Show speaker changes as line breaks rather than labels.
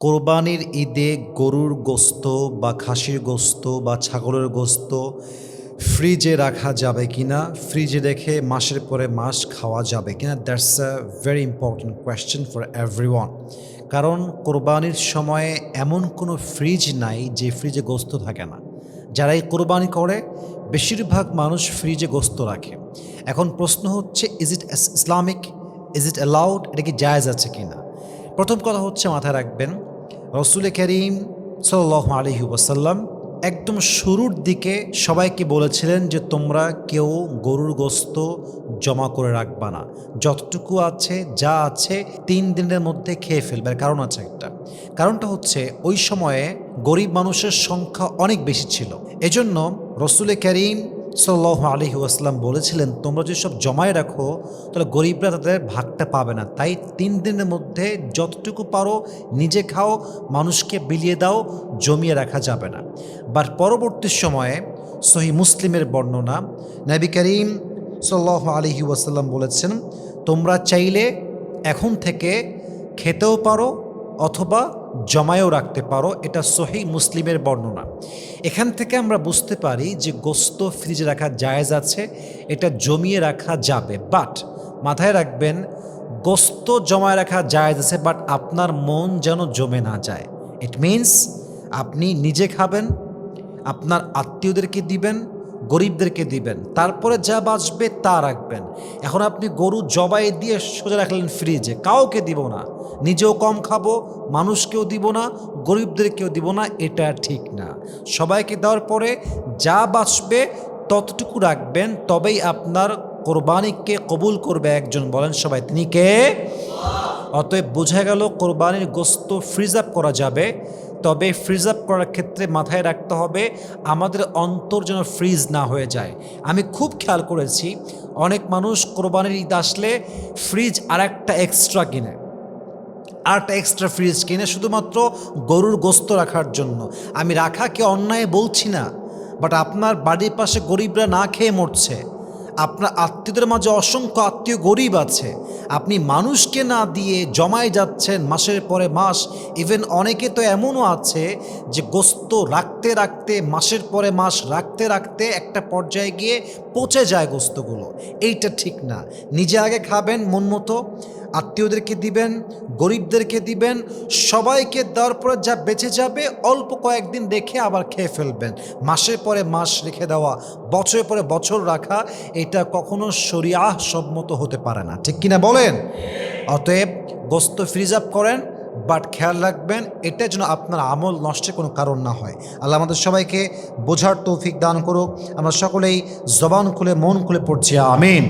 কোরবানির ঈদে গরুর গোস্ত বা খাসির গোস্ত বা ছাগলের গোস্ত ফ্রিজে রাখা যাবে কিনা? ফ্রিজে রেখে মাসের পরে মাস খাওয়া যাবে কিনা? That's a very important question for every কারণ কোরবানির সময়ে এমন কোনো ফ্রিজ নাই যে ফ্রিজে গোস্ত থাকে না। যারা এই কোরবানি করে, বেশিরভাগ মানুষ ফ্রিজে গোস্ত রাখে। এখন প্রশ্ন হচ্ছে is it Islamic is it allowed এটা কি জায়জ আছে কিনা? প্রথম কথা হচ্ছে মাথায় রাখবেন রসুল করিম সাল্লাহ আলহি ওয়াসাল্লাম একদম শুরুর দিকে সবাইকে বলেছিলেন যে তোমরা কেউ গরুর গোস্ত জমা করে রাখবা না। যতটুকু আছে, যা আছে, তিন দিনের মধ্যে খেয়ে ফেলবে। কারণ আছে একটা। কারণটা হচ্ছে, ওই সময়ে গরিব মানুষের সংখ্যা অনেক বেশি ছিল। এজন্য রসুলে করিম সাল্লাহ আলী আসলাম বলেছিলেন, তোমরা যদি সব জমায় রাখো, তাহলে গরিবরা তাদের ভাগটা পাবে না। তাই তিন দিনের মধ্যে যতটুকু পারো, নিজে খাও, মানুষকে বিলিয়ে দাও, জমিয়ে রাখা যাবে না। বাট পরবর্তী সময়ে সহি মুসলিমের বর্ণনা, নবী করিম সাল্লাহ আলহি ওয়াসাল্লাম বলেছেন, তোমরা চাইলে এখন থেকে খেতেও পারো অথবা জমায়েও রাখতে পারো, এটা সহি মুসলিমের বর্ণনা। এখান থেকে আমরা বুঝতে পারি যে গোস্ত ফ্রিজে রাখা জায়েজ আছে, এটা জমিয়ে রাখা যাবে। বাট মাথায় রাখবেন, গোস্ত জমায় রাখা জায়েজ আছে বাট আপনার মন যেন জমে না যায়। ইট মিনস আপনি নিজে খাবেন, আপনার আত্মীয়দেরকে দিবেন গরিবদেরকে দিবেন, তারপরে যা বাঁচবে তা রাখবেন। এখন আপনি গরু জবাই দিয়ে সোজা রাখলেন ফ্রিজে কাউকে দিব না। নিজেও কম খাব, মানুষকেও দিব না, গরিবদেরকেও দিব না, এটা ঠিক না। সবাইকে দেওয়ার পরে যা বাঁচবে ততটুকু রাখবেন, তবেই আপনার কোরবানিকে কবুল করবে একজন। বলেন সবাই, তিনি কে? অতএব বোঝা গেল কোরবানির গোস্ত ফ্রিজ আপ করা যাবে। তবে ফ্রিজ আপ করার ক্ষেত্রে মাথায় রাখতে হবে, আমাদের অন্তর যেন ফ্রিজ না হয়ে যায়। আমি খুব খেয়াল করেছি, অনেক মানুষ কোরবানির ঈদ আসলে ফ্রিজ আর একটা এক্সট্রা কিনে। আর একটা এক্সট্রা ফ্রিজ কিনে শুধুমাত্র গরুর গোস্ত রাখার জন্য। আমি রাখাকে অন্যায় বলছি না বাট আপনার বাড়ির পাশে গরিবরা না খেয়ে মরছে। আপনার আত্মীয়দের মাঝে অসংখ্য আত্মীয় গরিব আছে। আপনি মানুষকে না দিয়ে জমায় যাচ্ছেন, মাসের পরে মাস ইভেন অনেকে তো এমনও আছে যে গোস্ত রাখতে রাখতে, মাসের পরে মাস রাখতে রাখতে একটা পর্যায়ে গিয়ে পচে যায় গোস্তগুলো। এইটা ঠিক না। নিজে আগে খাবেন মন মতো আত্মীয়দেরকে দিবেন, গরিবদেরকে দিবেন, সবাইকে দেওয়ার পরে যা বেঁচে যাবে অল্প কয়েকদিন রেখে আবার খেয়ে ফেলবেন। মাসের পরে মাস রেখে দেওয়া, বছরের পরে বছর রাখা, এটা কখনো শরিয়াহ সম্মত হতে পারে না। ঠিক কিনা বলেন? অতএব গোস্ত ফ্রিজ আপ করেন, বাট খেয়াল রাখবেন, এটা যেন আপনার আমল নষ্টের কোনো কারণ না হয়। আল্লাহ আমাদের সবাইকে বোঝার তৌফিক দান করুক। আমরা সকলেই জবান খুলে, মন খুলে পড়ছি, আমিন।